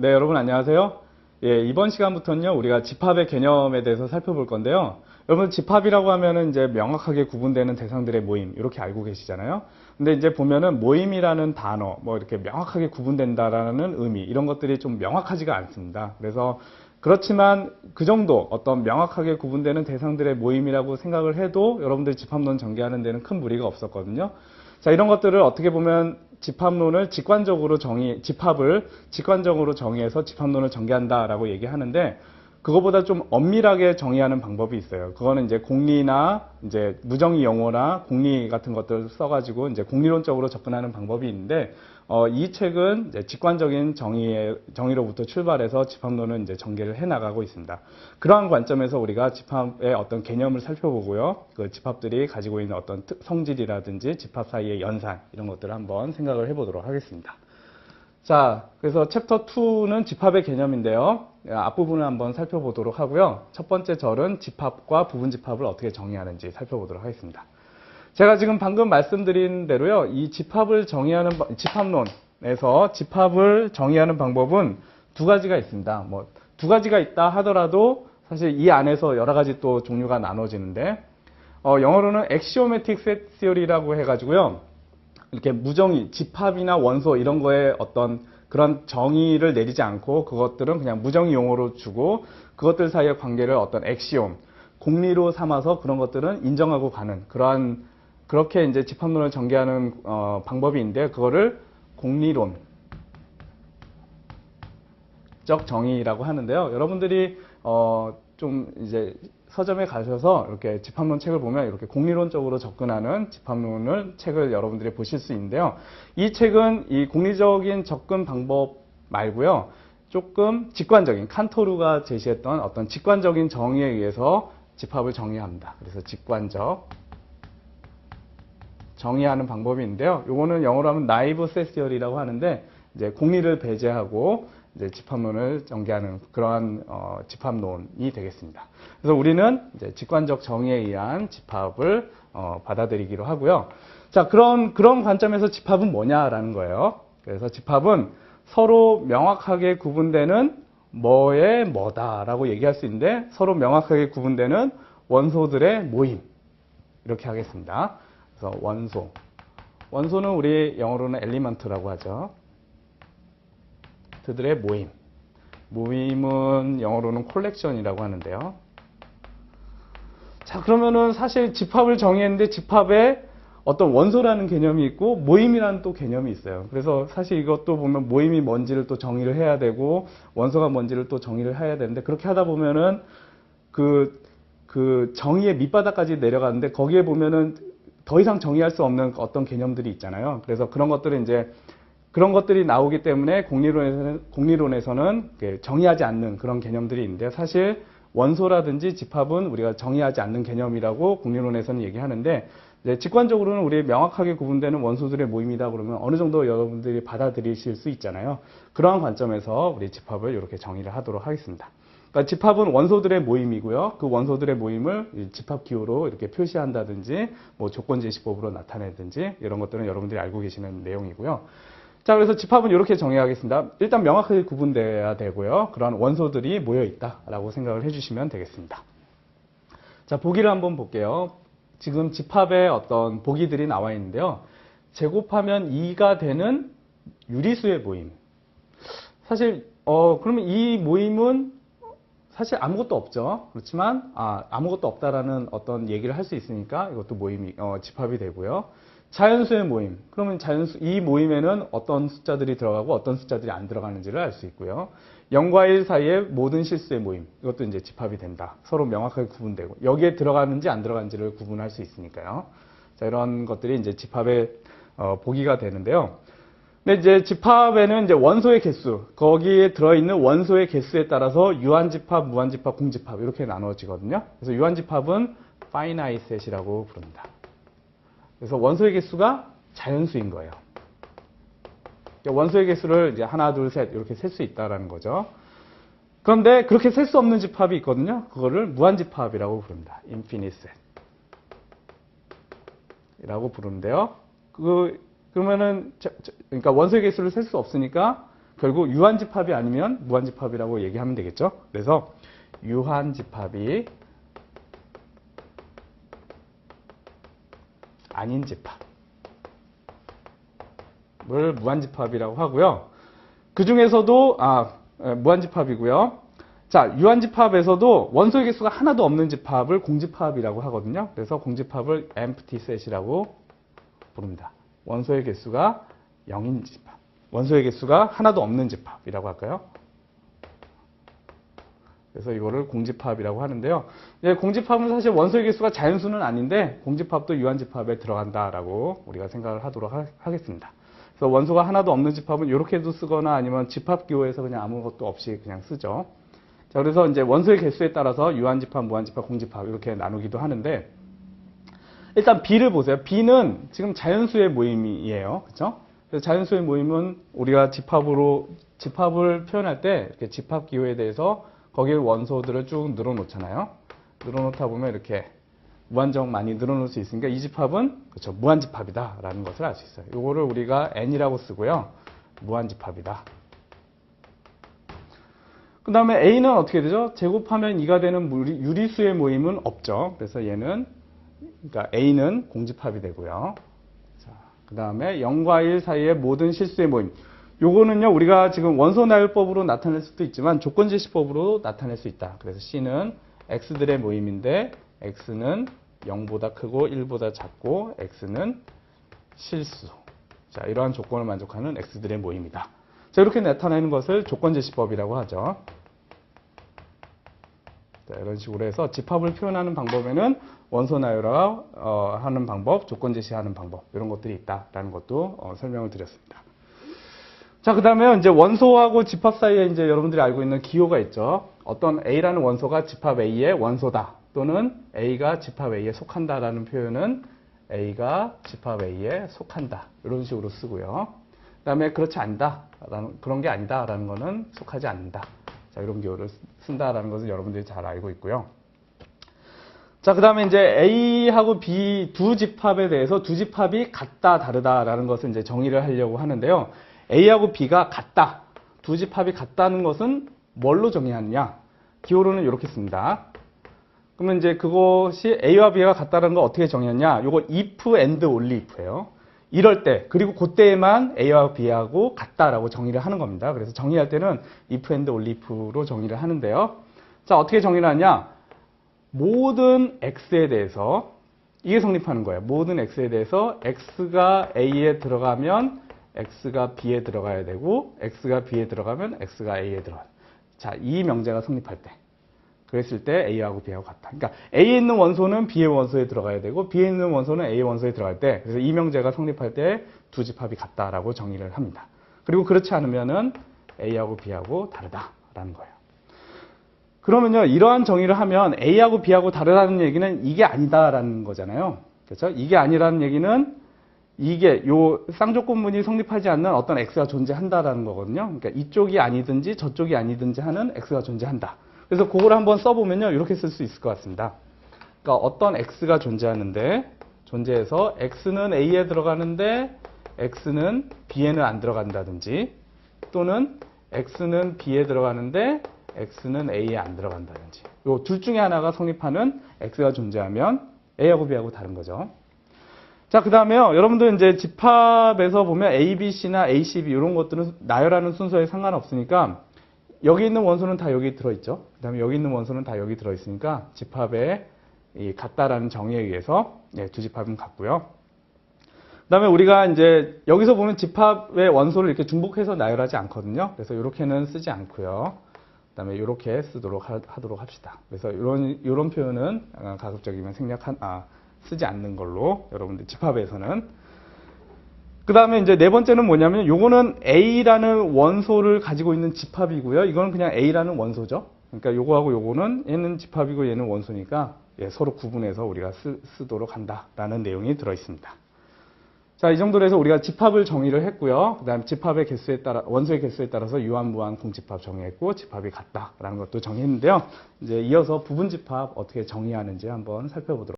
네, 여러분 안녕하세요. 예, 이번 시간부터는요, 우리가 집합의 개념에 대해서 살펴볼 건데요. 여러분, 집합이라고 하면은 이제 명확하게 구분되는 대상들의 모임, 이렇게 알고 계시잖아요. 근데 이제 보면은 모임이라는 단어, 뭐 이렇게 명확하게 구분된다라는 의미, 이런 것들이 좀 명확하지가 않습니다. 그래서 그렇지만 그 정도 어떤 명확하게 구분되는 대상들의 모임이라고 생각을 해도 여러분들이 집합론 전개하는 데는 큰 무리가 없었거든요. 자, 이런 것들을 어떻게 보면 집합론을 직관적으로 정의, 집합을 직관적으로 정의해서 집합론을 전개한다라고 얘기하는데 그거보다 좀 엄밀하게 정의하는 방법이 있어요. 그거는 이제 공리나 이제 무정의 용어나 공리 같은 것들을 써가지고 이제 공리론적으로 접근하는 방법이 있는데 어, 이 책은 직관적인 정의의, 정의로부터 출발해서 집합론을 이제 전개를 해 나가고 있습니다. 그러한 관점에서 우리가 집합의 어떤 개념을 살펴보고요. 그 집합들이 가지고 있는 어떤 특- 성질이라든지 집합 사이의 연산 이런 것들을 한번 생각을 해보도록 하겠습니다. 자, 그래서 챕터 2는 집합의 개념인데요. 앞부분을 한번 살펴보도록 하고요. 첫 번째 절은 집합과 부분 집합을 어떻게 정의하는지 살펴보도록 하겠습니다. 제가 지금 방금 말씀드린 대로요. 이 집합을 정의하는 방- 집합론에서 집합을 정의하는 방법은 두 가지가 있습니다. 뭐 두 가지가 있다 하더라도 사실 이 안에서 여러 가지 또 종류가 나눠지는데 어, 영어로는 axiomatic set theory라고 해가지고요. 이렇게 무정의, 집합이나 원소 이런 거에 어떤 그런 정의를 내리지 않고 그것들은 그냥 무정의 용어로 주고 그것들 사이의 관계를 어떤 엑시옴, 공리로 삼아서 그런 것들은 인정하고 가는 그러한 그렇게 이제 집합론을 전개하는 어, 방법이 있는데 그거를 공리론 적 정의라고 하는데요. 여러분들이 어, 좀 이제 서점에 가셔서 이렇게 집합론 책을 보면 이렇게 공리론적으로 접근하는 집합론을 책을 여러분들이 보실 수 있는데요. 이 책은 이 공리적인 접근 방법 말고요. 조금 직관적인 칸토르가 제시했던 어떤 직관적인 정의에 의해서 집합을 정의합니다. 그래서 직관적 정의하는 방법이 있는데요. 요거는 영어로 하면 나이브 세시얼이라고 하는데 이제 공리를 배제하고 이제 집합론을 전개하는 그러한 어, 집합론이 되겠습니다. 그래서 우리는 이제 직관적 정의에 의한 집합을 어, 받아들이기로 하고요. 자, 그런 그런 관점에서 집합은 뭐냐라는 거예요. 그래서 집합은 서로 명확하게 구분되는 뭐의 뭐다라고 얘기할 수 있는데 서로 명확하게 구분되는 원소들의 모임 이렇게 하겠습니다. 그래서 원소. 원소는 우리 영어로는 엘리먼트라고 하죠. 그들의 모임. 모임은 영어로는 콜렉션이라고 하는데요. 자, 그러면은 사실 집합을 정의했는데 집합에 어떤 원소라는 개념이 있고 모임이라는 또 개념이 있어요. 그래서 사실 이것도 보면 모임이 뭔지를 또 정의를 해야 되고 원소가 뭔지를 또 정의를 해야 되는데 그렇게 하다 보면은 그, 그 정의의 밑바닥까지 내려가는데 거기에 보면은 더 이상 정의할 수 없는 어떤 개념들이 있잖아요. 그래서 그런 것들을 이제 그런 것들이 나오기 때문에 공리론에서는, 공리론에서는 정의하지 않는 그런 개념들이 있는데 사실 원소라든지 집합은 우리가 정의하지 않는 개념이라고 공리론에서는 얘기하는데 직관적으로는 우리 명확하게 구분되는 원소들의 모임이다 그러면 어느 정도 여러분들이 받아들이실 수 있잖아요. 그러한 관점에서 우리 집합을 이렇게 정의를 하도록 하겠습니다. 그러니까 집합은 원소들의 모임이고요. 그 원소들의 모임을 이 집합 기호로 이렇게 표시한다든지 뭐 조건 제시법으로 나타내든지 이런 것들은 여러분들이 알고 계시는 내용이고요. 자, 그래서 집합은 이렇게 정의하겠습니다. 일단 명확하게 구분돼야 되고요. 그런 원소들이 모여 있다라고 생각을 해주시면 되겠습니다. 자, 보기를 한번 볼게요. 지금 집합에 어떤 보기들이 나와 있는데요. 제곱하면 2가 되는 유리수의 모임. 사실, 어, 그러면 이 모임은 사실 아무것도 없죠. 그렇지만, 아, 아무것도 없다라는 어떤 얘기를 할 수 있으니까 이것도 모임이, 어, 집합이 되고요. 자연수의 모임. 그러면 자연수, 이 모임에는 어떤 숫자들이 들어가고 어떤 숫자들이 안 들어가는지를 알 수 있고요. 0과 1 사이의 모든 실수의 모임. 이것도 이제 집합이 된다. 서로 명확하게 구분되고. 여기에 들어가는지 안 들어가는지를 구분할 수 있으니까요. 자, 이런 것들이 이제 집합의 어, 보기가 되는데요. 근데 이제 집합에는 이제 원소의 개수, 거기에 들어있는 원소의 개수에 따라서 유한집합, 무한집합, 공집합 이렇게 나눠지거든요. 그래서 유한집합은 set이라고 부릅니다. 그래서 원소의 개수가 자연수인 거예요. 그러니까 원소의 개수를 이제 하나, 둘, 셋 이렇게 셀 수 있다라는 거죠. 그런데 그렇게 셀 수 없는 집합이 있거든요. 그거를 무한집합이라고 부릅니다. infinite set. 이라고 부르는데요. 그, 그러면은, 그러니까 원소의 개수를 셀 수 없으니까 결국 유한집합이 아니면 무한집합이라고 얘기하면 되겠죠. 그래서 유한집합이 아닌 집합을 무한집합이라고 하고요. 그 중에서도 아 에, 무한집합이고요. 자 유한집합에서도 원소의 개수가 하나도 없는 집합을 공집합이라고 하거든요. 그래서 공집합을 empty set이라고 부릅니다. 원소의 개수가 0인 집합. 원소의 개수가 하나도 없는 집합이라고 할까요? 그래서 이거를 공집합이라고 하는데요. 예, 공집합은 사실 원소의 개수가 자연수는 아닌데 공집합도 유한집합에 들어간다라고 우리가 생각을 하도록 하, 겠습니다 그래서 원소가 하나도 없는 집합은 이렇게도 쓰거나 아니면 집합기호에서 그냥 아무것도 없이 그냥 쓰죠. 자, 그래서 이제 원소의 개수에 따라서 유한집합, 무한집합, 공집합 이렇게 나누기도 하는데 일단 B를 보세요. B는 지금 자연수의 모임이에요. 그렇죠? 자연수의 모임은 우리가 집합으로 집합을 표현할 때 집합 기호에 대해서 거기에 원소들을 쭉 늘어놓잖아요. 늘어놓다 보면 이렇게 무한정 많이 늘어놓을 수 있으니까 이 집합은 그렇죠 무한집합이다라는 것을 알 수 있어요. 이거를 우리가 n이라고 쓰고요. 무한집합이다. 그 다음에 a는 어떻게 되죠? 제곱하면 2가 되는 유리수의 모임은 없죠. 그래서 얘는 그러니까 a는 공집합이 되고요. 그 다음에 0과 1 사이의 모든 실수의 모임. 요거는요, 우리가 지금 원소 나열법으로 나타낼 수도 있지만 조건 제시법으로 나타낼 수 있다. 그래서 C는 X들의 모임인데, X는 0보다 크고 1보다 작고, X는 실수. 자, 이러한 조건을 만족하는 X들의 모임이다. 자, 이렇게 나타내는 것을 조건 제시법이라고 하죠. 자, 이런 식으로 해서 집합을 표현하는 방법에는 원소 나열화 어, 하는 방법, 조건 제시하는 방법 이런 것들이 있다라는 것도 어, 설명을 드렸습니다. 자, 그 다음에 이제 원소하고 집합 사이에 이제 여러분들이 알고 있는 기호가 있죠. 어떤 A라는 원소가 집합 A의 원소다 또는 A가 집합 A에 속한다라는 표현은 A가 집합 A에 속한다 이런 식으로 쓰고요. 그 다음에 그렇지 않다 라는 그런 게 아니다 라는 거는 속하지 않는다. 자, 이런 기호를 쓴다라는 것은 여러분들이 잘 알고 있고요. 자, 그 다음에 이제 A하고 B 두 집합에 대해서 두 집합이 같다, 다르다라는 것을 이제 정의를 하려고 하는데요. A하고 B가 같다. 두 집합이 같다는 것은 뭘로 정의하느냐? 기호로는 이렇게 씁니다. 그러면 이제 그것이 A와 B가 같다는 걸 어떻게 정의하냐? 요거 if and only if예요. 이럴 때, 그리고 그때에만 A와 B하고 같다라고 정의를 하는 겁니다. 그래서 정의할 때는 if and only if로 정의를 하는데요. 자, 어떻게 정의를 하냐? 모든 x에 대해서 이게 성립하는 거예요. 모든 x에 대해서 x가 a에 들어가면 x가 b에 들어가야 되고 x가 b에 들어가면 x가 a에 들어가. 자, 이 명제가 성립할 때. 그랬을 때 a하고 b하고 같다. 그러니까 a에 있는 원소는 b의 원소에 들어가야 되고 b에 있는 원소는 a의 원소에 들어갈 때 그래서 이 명제가 성립할 때 두 집합이 같다라고 정의를 합니다. 그리고 그렇지 않으면은 a하고 b하고 다르다라는 거예요. 그러면요, 이러한 정의를 하면 A하고 B하고 다르다는 얘기는 이게 아니다라는 거잖아요. 그렇죠? 이게 아니라는 얘기는 이게 요 쌍조건문이 성립하지 않는 어떤 X가 존재한다라는 거거든요. 그러니까 이쪽이 아니든지 저쪽이 아니든지 하는 X가 존재한다. 그래서 그걸 한번 써보면요, 이렇게 쓸 수 있을 것 같습니다. 그러니까 어떤 X가 존재하는데, 존재해서 X는 A에 들어가는데, X는 B에는 안 들어간다든지, 또는 X는 B에 들어가는데, X는 A에 안 들어간다든지. 요둘 중에 하나가 성립하는 X가 존재하면 A하고 B하고 다른 거죠. 자, 그 다음에요. 여러분들 이제 집합에서 보면 A, B, C나 A, C, B 이런 것들은 나열하는 순서에 상관없으니까 여기 있는 원소는 다 여기 들어있죠. 그 다음에 여기 있는 원소는 다 여기 들어있으니까 집합에 이 같다라는 정의에 의해서 예, 두 집합은 같고요. 그 다음에 우리가 이제 여기서 보면 집합의 원소를 이렇게 중복해서 나열하지 않거든요. 그래서 이렇게는 쓰지 않고요. 그 다음에 이렇게 쓰도록 하, 도록 합시다. 그래서 이런 이런 표현은 어, 가급적이면 생략한 아 쓰지 않는 걸로 여러분들 집합에서는 그 다음에 이제 네 번째는 뭐냐면 요거는 A라는 원소를 가지고 있는 집합이고요. 이거는 그냥 A라는 원소죠. 그러니까 요거하고 요거는 얘는 집합이고 얘는 원소니까 예, 서로 구분해서 우리가 쓰, 쓰도록 한다라는 내용이 들어 있습니다. 자, 이 정도로 해서 우리가 집합을 정의를 했고요. 그 다음 집합의 개수에 따라, 원소의 개수에 따라서 유한, 무한, 공집합 정의했고, 집합이 같다라는 것도 정의했는데요. 이제 이어서 부분 집합 어떻게 정의하는지 한번 살펴보도록